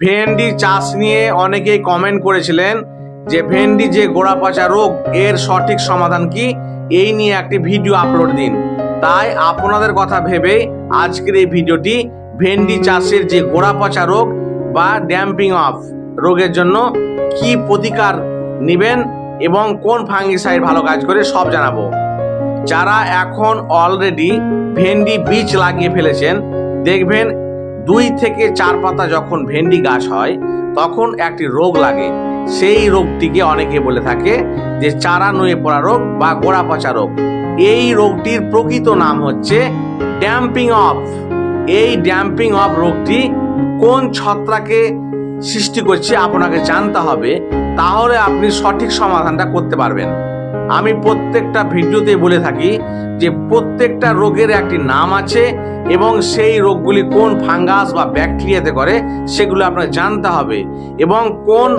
ভেন্ডি চাষ নিয়ে অনেকেই কমেন্ট করেছিলেন যে ভেন্ডি যে গোড়া পচা রোগ, এর সঠিক সমাধান কি? এই নিয়ে একটি ভিডিও আপলোড দিন। তাই আপনাদের কথা ভেবে আজকের এই ভিডিওটি ভেন্ডি চাষের যে গোড়া পচা রোগ বা ড্যাম্পিং অফ রোগের জন্য কি প্রতিকার নেবেন এবং কোন ফাঙ্গিসাইড ভালো কাজ করে সব জানাব। যারা এখন অলরেডি ভেন্ডি বীজ লাগিয়ে ফেলেছেন, দেখবেন দুই থেকে চার পাতা যখন ভেন্ডি গাছ হয়, তখন একটি রোগ লাগে। সেই রোগটিকে অনেকে বলে থাকে যে চারা নুয়ে পড়া রোগ বা গোড়া পচা রোগ। এই রোগটির প্রকৃত নাম হচ্ছে ড্যাম্পিং অফ। এই ড্যাম্পিং অফ রোগটি কোন ছত্রাকে সৃষ্টি করছে আপনাকে জানতে হবে, তাহলে আপনি সঠিক সমাধানটা করতে পারবেন। আমি প্রত্যেকটা ভিডিওতে বলে থাকি যে প্রত্যেকটা রোগের একটি নাম আছে এবং সেই রোগগুলি কোন ফাঙ্গাস বা ব্যাকটেরিয়াতে করে সেগুলো আপনাকে জানতে হবে এবং কোন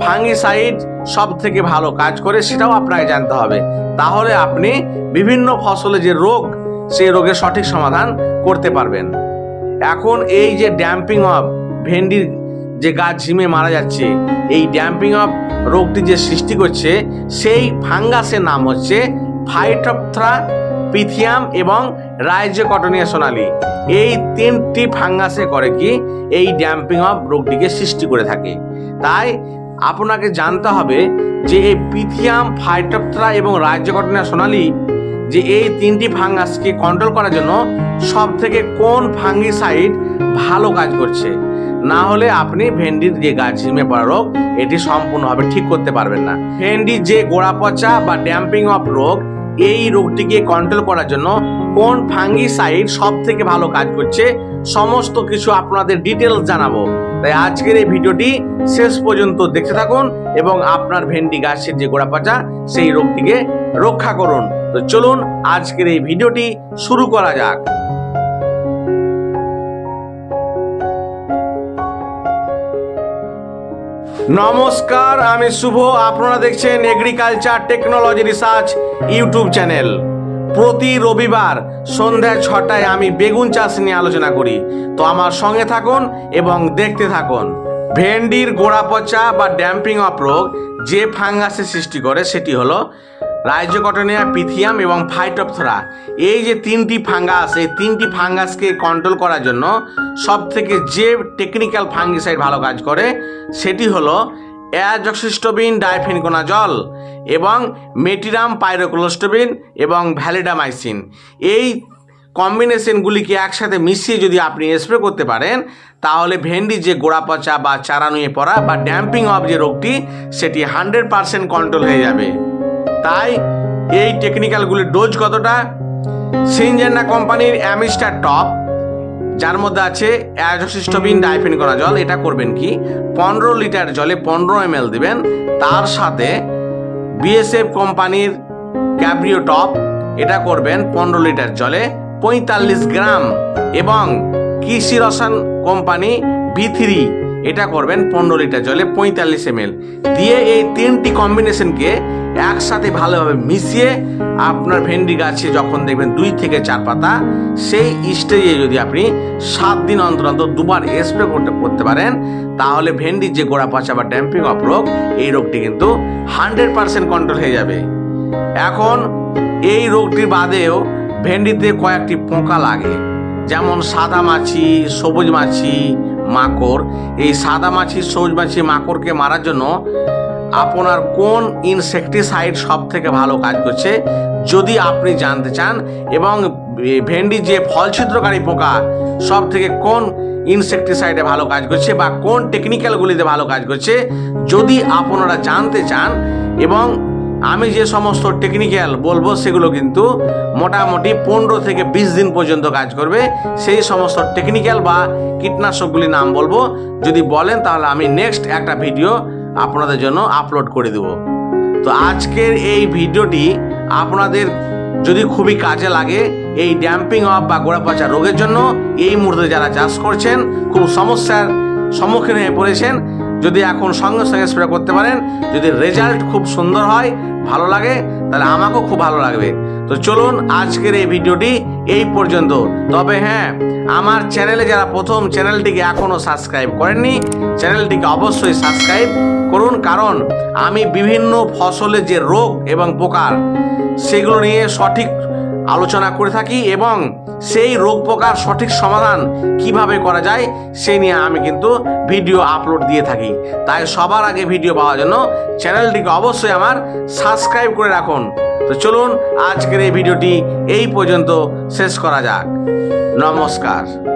ফাঙ্গিসাইড সব থেকে ভালো কাজ করে সেটাও আপনাকে জানতে হবে। তাহলে আপনি বিভিন্ন ফসলে যে রোগ, সেই রোগের সঠিক সমাধান করতে পারবেন। এখন এই যে ড্যাম্পিং অফ ভেন্ডির যে গাছ ঝিমে মারা যাচ্ছে, এই ড্যাম্পিং অফ রোগটি যে সৃষ্টি করছে, সেই ফাঙ্গাসের নাম হচ্ছে ফাইটপথ্রা পিথিয়াম এবং রাইজোকটনিয়া সোনালি। এই তিনটি ফাঙ্গাসে করে কি এই ড্যাম্পিং অফ রোগটিকে সৃষ্টি করে থাকে। তাই আপনাকে জানতে হবে যে এই পিথিয়াম, ফাইটপথ্রা এবং রাইজোকটনিয়া সোনালি যে এই তিনটি ফাঙ্গাসকে কন্ট্রোল করার জন্য সব থেকে কোন ফাঙ্গিসাইড ভালো কাজ করছে? না হলে আপনি ভেন্ডির যে গাছ ঝিমে পড়া রোগ, এটি সম্পূর্ণভাবে ঠিক করতে পারবেন না। ভেন্ডির যে গোড়া পচা বা ড্যাম্পিং অফ রোগ, এই রোগটিকে কন্ট্রোল করার জন্য কোন ফাঙ্গিসাইড সব থেকে ভালো কাজ করছে, সমস্ত কিছু আপনাদের ডিটেলস জানাব। তাই আজকের এই ভিডিওটি শেষ পর্যন্ত দেখতে থাকুন এবং আপনার ভেন্ডি গাছের যে গোড়া পচা, সেই রোগটিকে রক্ষা করুন। তো চলুন আজকের এই ভিডিওটি শুরু করা যাক। নমস্কার, আমি শুভ। আপনারা দেখছেন agriculture technology research YouTube channel প্রতি রবিবার সন্ধ্যা ছটায় আমি বেগুন চাষ নিয়ে আলোচনা করি। তো আমার সঙ্গে থাকুন এবং দেখতে থাকুন। ভেন্ডির গোড়া পচা বা ড্যাম্পিং অফ রোগ যে ফাঙ্গাসের সৃষ্টি করে, সেটি হলো রাইজোকটনিয়া পিথিয়াম এবং ফাইটোপথরা। এই যে তিনটি ফাঙ্গাস, এই তিনটি ফাঙ্গাসকে কন্ট্রোল করার জন্য সব থেকে যে টেকনিক্যাল ফাঙ্গিসাইড ভালো কাজ করে, সেটি হলো অ্যাজক্সিস্টোবিন ডাইফেনকোনাজল এবং মেটিরাম পাইরোক্লোস্টোবিন এবং ভ্যালিডামাইসিন। এই কম্বিনেশনগুলিকে একসাথে মিশিয়ে যদি আপনি স্প্রে করতে পারেন, তাহলে ভেন্ডি যে গোড়া পচা বা চারা নুয়ে পড়া বা ড্যাম্পিং অফ যে রোগটি, সেটি হান্ড্রেড পারসেন্ট কন্ট্রোল হয়ে যাবে। তাই এই টেকনিক্যালগুলির ডোজ কতটা? সিনজেন্না কোম্পানির অ্যামিস্টার টপ যার মধ্যে আছে অ্যাজোসিস্টোবিন ডাইফিন করা জল, এটা করবেন কি? পনেরো লিটার জলে পনেরো এম এল দেবেন। তার সাথে বিএসএফ কোম্পানির ক্যাব্রিও টপ এটা করবেন পনেরো লিটার জলে পঁয়তাল্লিশ গ্রাম। এবং কৃষি রসায়ন কোম্পানি বি থ্রি এটা করবেন পনেরো লিটার জলে পঁয়তাল্লিশ এম দিয়ে এই তিনটি কম্বিনেশনকে একসাথে ভালোভাবে মিশিয়ে আপনার ভেন্ডি গাছে যখন দেখবেন দুই থেকে চার পাতা, সেই স্টেজে যদি আপনি সাত দিন অন্তর অন্তর দুবার স্প্রে করতে করতে পারেন, তাহলে ভেন্ডির যে গোড়া পচা বা ড্যাম্পিং অফ রোগ এই রোগটি কিন্তু হান্ড্রেড পার্সেন্ট কন্ট্রোল হয়ে যাবে। এখন এই রোগটির বাদেও ভেন্ডিতে কয়েকটি পোকা লাগে, যেমন সাদা মাছি, সবুজ মাছি মাকড়, এই সাদা মাছি সবুজ মাছি মাকড়কে মারার জন্য আপনার কোন ইনসেকটিসাইড সব থেকে ভালো কাজ করছে? যদি আপনি জানতে চান, এবং ভেন্ডি যে ফল ছিদ্রকারী পোকা সব থেকে কোন ইনসেকটিসাইডে ভালো কাজ করছে বা কোন টেকনিক্যালগুলিতে ভালো কাজ করছে, যদি আপনারা জানতে চান, এবং আমি যে সমস্ত টেকনিক্যাল বলব সেগুলো কিন্তু মোটামুটি পনেরো থেকে বিশ দিন পর্যন্ত কাজ করবে। সেই সমস্ত টেকনিক্যাল বা কীটনাশকগুলির নাম বলব। যদি বলেন তাহলে আমি নেক্সট একটা ভিডিও আপনাদের জন্য আপলোড করে দেব। তো আজকের এই ভিডিওটি আপনাদের যদি খুবই কাজে লাগে এই ড্যাম্পিং অফ বা গোড়াপচা রোগের জন্য, এই মুহূর্তে যারা চাষ করছেন, খুব সমস্যার সম্মুখীন হয়ে পড়েছেন, যদি এখন সঙ্গে সঙ্গে স্প্রে করতে পারেন, যদি রেজাল্ট খুব সুন্দর হয় ভালো লাগে, তাহলে আমাকেও খুব ভালো লাগবে। তো চলুন আজকের এই ভিডিওটি এই পর্যন্ত। তবে হ্যাঁ আমার চ্যানেলে যারা প্রথম, চ্যানেলটিকে এখনও সাবস্ক্রাইব করেননি, চ্যানেলটিকে অবশ্যই সাবস্ক্রাইব করুন, কারণ আমি বিভিন্ন ফসলের যে রোগ এবং পোকার, সেগুলো নিয়ে সঠিক আলোচনা করে থাকি এবং সেই রোগ পোকার সঠিক সমাধান কীভাবে করা যায় সেই নিয়ে আমি কিন্তু ভিডিও আপলোড দিয়ে থাকি। তাই সবার আগে ভিডিও পাওয়ার জন্য চ্যানেলটিকে অবশ্যই আমার সাবস্ক্রাইব করে রাখুন। তো চলুন, আজকের এই ভিডিওটি এই পর্যন্ত শেষ করা যাক। নমস্কার।